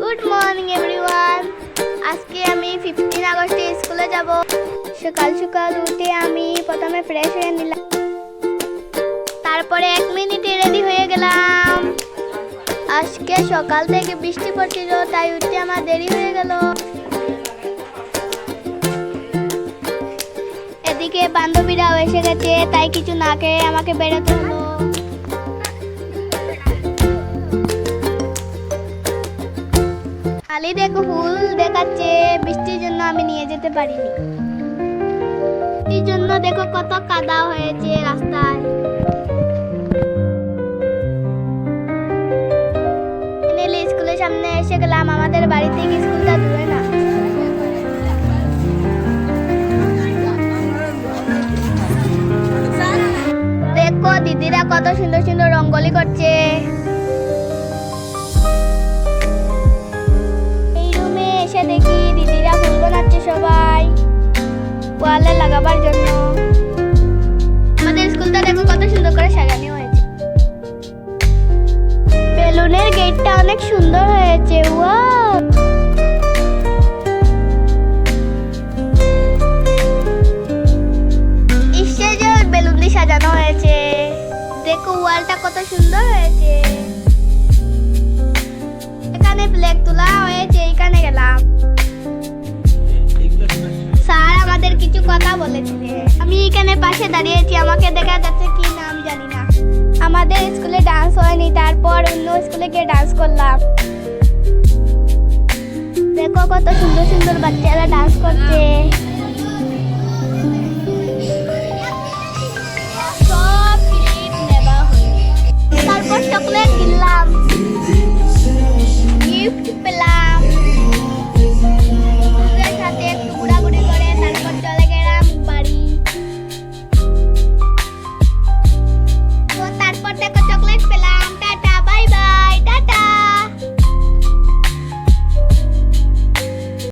Good morning everyone আজকে আমি fifteen আগস্টে স্কুলে যাব। সকাল সকাল উঠে আমি প্রথমে ফ্রেশ হয়ে নিলাম। তারপরে এক মিনিটে রেডি হয়ে গেলাম। আজকে সকাল থেকে বৃষ্টি পড়ছিল, তাই উঠতে আমার দেরি হয়ে গেল। এদিকে বান্ধবীরাও এসে গেছে, তাই কিছু না খেয়ে আমাকে বেরোতে হলো। খালি দেখো ফুল দেখাচ্ছে, বৃষ্টির জন্য আমি নিয়ে যেতে পারিনি। বৃষ্টির জন্য দেখো কত কাদা হয়েছে রাস্তায়। স্কুলের সামনে এসে গেলাম, আমাদের বাড়ি থেকে স্কুলটা দূরে না? দেখো, দিদিরা কত সুন্দর সুন্দর রঙ্গোলি করছে। ওয়ালে লাগাবার জন্য। আমাদের স্কুলটা দেখো কত সুন্দর করে সাজানো হয়েছে। বেলুনের গেটটা অনেক সুন্দর হয়েছে ওয়াও। স্টেজে বেলুন দিয়ে সাজানো হয়েছে। দেখো ওয়ালটা কত সুন্দর। কথা বলেছিলেন আমি এখানে পাশে দাঁড়িয়েছি, আমাকে দেখা যাচ্ছে কি নাম জানি না। আমাদের স্কুলে ডান্স হয়নি, তারপর অন্য স্কুলে গিয়ে ডান্স করলাম। দেখো কত সুন্দর সুন্দর বাচ্চারা ডান্স করছে। তারপর চকলেট